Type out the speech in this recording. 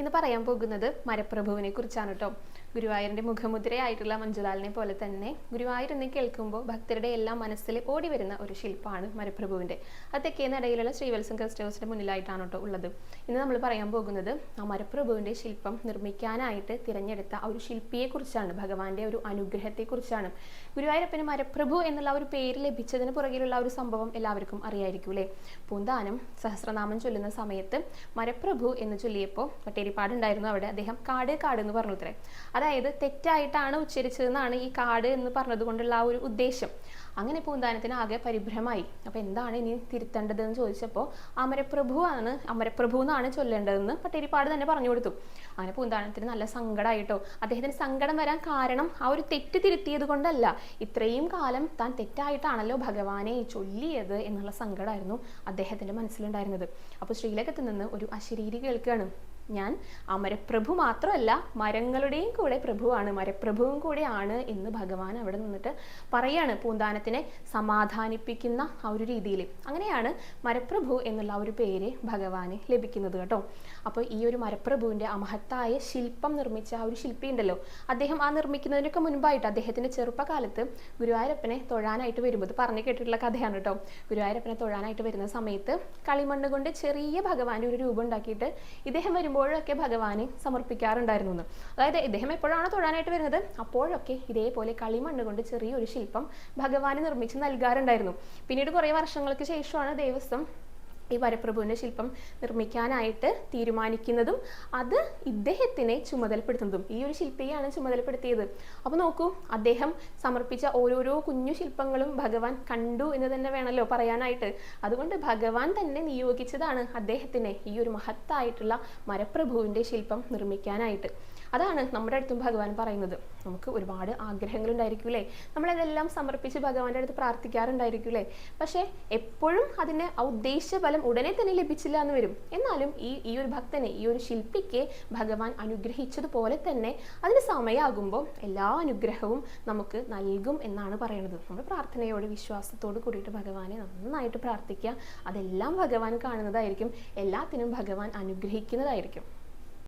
ഇന്ന് പറയാൻ പോകുന്നത് മരപ്രഭുവിനെ കുറിച്ചാണ് കേട്ടോ ഗുരുവായൂരിന്റെ മുഖമുദ്രയായിട്ടുള്ള മഞ്ജുലാലിനെ പോലെ തന്നെ ഗുരുവായൂർ എന്ന് കേൾക്കുമ്പോൾ ഭക്തരുടെ എല്ലാം മനസ്സിൽ ഓടി വരുന്ന ഒരു ശില്പമാണ് മരപ്രഭുവിന്റെ. അത് തെക്കേ നടയിലുള്ള ശ്രീവത്സം ഗസ്റ്റ് ഹൗസിന്റെ മുന്നിലായിട്ടാണ് കേട്ടോ ഉള്ളത്. ഇന്ന് നമ്മൾ പറയാൻ പോകുന്നത് ആ മരപ്രഭുവിന്റെ ശില്പം നിർമ്മിക്കാനായിട്ട് തിരഞ്ഞെടുത്ത ഒരു ശില്പിയെ കുറിച്ചാണ് ഭഗവാന്റെ ഒരു അനുഗ്രഹത്തെ കുറിച്ചാണ്. ഗുരുവായൂരപ്പന് മരപ്രഭു എന്നുള്ള ഒരു പേര് ലഭിച്ചതിന് പുറകിലുള്ള ഒരു സംഭവം എല്ലാവർക്കും അറിയായിരിക്കും അല്ലേ പൂന്താനം സഹസ്രനാമം ചൊല്ലുന്ന സമയത്ത് മരപ്രഭു എന്ന് ചൊല്ലിയപ്പോൾ വട്ടേരിപ്പാടുണ്ടായിരുന്നു അവിടെ. അദ്ദേഹം കാട് കാട് എന്ന് പറഞ്ഞു ഉത്തരേ അതായത് തെറ്റായിട്ടാണ് ഉച്ചരിച്ചതെന്നാണ് ഈ കാട് എന്ന് പറഞ്ഞതുകൊണ്ടുള്ള ആ ഒരു ഉദ്ദേശം. അങ്ങനെ പൂന്താനത്തിന് ആകെ പരിഭ്രമായി. അപ്പോൾ എന്താണ് ഇനി തിരുത്തേണ്ടതെന്ന് ചോദിച്ചപ്പോൾ അമരപ്രഭു ആണ് അമരപ്രഭു എന്നാണ് ചൊല്ലേണ്ടതെന്ന് പട്ടേരിപ്പാട് തന്നെ പറഞ്ഞു കൊടുത്തു. അങ്ങനെ പൂന്താനത്തിന് നല്ല സങ്കടമായിട്ടോ അദ്ദേഹത്തിന് സങ്കടം വരാൻ കാരണം ആ ഒരു തെറ്റ് തിരുത്തിയത് കൊണ്ടല്ല. ഇത്രയും കാലം താൻ തെറ്റായിട്ടാണല്ലോ ഭഗവാനെ ചൊല്ലിയത് എന്നുള്ള സങ്കടമായിരുന്നു അദ്ദേഹത്തിന്റെ മനസ്സിലുണ്ടായിരുന്നത്. അപ്പോൾ ശ്രീലകത്ത് നിന്ന് ഒരു അശരീരി കേൾക്കുകയാണ്. ഞാൻ അമരപ്രഭു മാത്രമല്ല മരങ്ങളുടെയും കൂടെ പ്രഭുവാണ് മരപ്രഭുവും കൂടെയാണ് എന്ന് ഭഗവാൻ അവിടെ നിന്നിട്ട് പറയാണ് പൂന്താനത്തിനെ സമാധാനിപ്പിക്കുന്ന ആ ഒരു രീതിയിൽ. അങ്ങനെയാണ് മരപ്രഭു എന്നുള്ള ഒരു പേര് ഭഗവാന് ലഭിക്കുന്നത് കേട്ടോ. അപ്പോൾ ഈ ഒരു മരപ്രഭുവിന്റെ അമഹത്തായ ശില്പം നിർമ്മിച്ച ആ ഒരു ശില്പി ഉണ്ടല്ലോ അദ്ദേഹം ആ നിർമ്മിക്കുന്നതിനൊക്കെ മുൻപായിട്ട് അദ്ദേഹത്തിന്റെ ചെറുപ്പകാലത്ത് ഗുരുവായൂരപ്പനെ തൊഴാനായിട്ട് വരുമ്പോൾ പറഞ്ഞു കേട്ടിട്ടുള്ള കഥയാണ് കേട്ടോ. ഗുരുവായൂരപ്പനെ തൊഴാനായിട്ട് വരുന്ന സമയത്ത് കളിമണ്ണ് കൊണ്ട് ചെറിയ ഭഗവാന്റെ ഒരു രൂപം ഉണ്ടാക്കിയിട്ട് ഇദ്ദേഹം വരുമ്പോഴൊക്കെ ഭഗവാനെ സമർപ്പിക്കാറുണ്ടായിരുന്നു അതായത് ഇദ്ദേഹം എപ്പോഴാണ് തൊഴാനായിട്ട് വരുന്നത് അപ്പോഴൊക്കെ ഇതേപോലെ കളിമണ്ണ് കൊണ്ട് ചെറിയൊരു ശില്പം ഭഗവാന് നിർമ്മിച്ച് നൽകാറുണ്ടായിരുന്നു. പിന്നീട് കുറേ വർഷങ്ങൾക്ക് ശേഷമാണ് ദേവസ്വം ഈ വരപ്രഭുവിന്റെ ശില്പം നിർമ്മിക്കാനായിട്ട് തീരുമാനിക്കുന്നതും അത് ഇദ്ദേഹത്തിനെ ചുമതലപ്പെടുത്തുന്നതും. ഈ ഒരു ശില്പിയാണ് ചുമതലപ്പെടുത്തിയത്. അപ്പോൾ നോക്കൂ അദ്ദേഹം സമർപ്പിച്ച ഓരോരോ കുഞ്ഞു ശില്പങ്ങളും ഭഗവാൻ കണ്ടു എന്ന് തന്നെ വേണമല്ലോ പറയാനായിട്ട്. അതുകൊണ്ട് ഭഗവാൻ തന്നെ നിയോഗിച്ചതാണ് അദ്ദേഹത്തിനെ ഈ ഒരു മഹത്തായിട്ടുള്ള മരപ്രഭുവിന്റെ ശില്പം നിർമ്മിക്കാനായിട്ട്. അതാണ് നമ്മുടെ അടുത്തും ഭഗവാൻ പറയുന്നത്. നമുക്ക് ഒരുപാട് ആഗ്രഹങ്ങൾ ഉണ്ടായിരിക്കൂലേ നമ്മളതെല്ലാം സമർപ്പിച്ച് ഭഗവാന്റെ അടുത്ത് പ്രാർത്ഥിക്കാറുണ്ടായിരിക്കൂലേ? പക്ഷേ എപ്പോഴും അതിന് ആ ഫലം ഉടനെ തന്നെ ലഭിച്ചില്ല എന്ന് വരും. എന്നാലും ഈ ഈ ഒരു ഭക്തനെ ഈ ഒരു ശില്പിക്ക് ഭഗവാൻ അനുഗ്രഹിച്ചതുപോലെ തന്നെ അതിന് സമയമാകുമ്പോൾ എല്ലാ അനുഗ്രഹവും നമുക്ക് നൽകും എന്നാണ് പറയുന്നത്. നമ്മൾ പ്രാർത്ഥനയോട് വിശ്വാസത്തോട് കൂടിയിട്ട് ഭഗവാനെ നന്നായിട്ട് പ്രാർത്ഥിക്കുക അതെല്ലാം ഭഗവാൻ കാണുന്നതായിരിക്കും. എല്ലാത്തിനും ഭഗവാൻ അനുഗ്രഹിക്കുന്നതായിരിക്കും.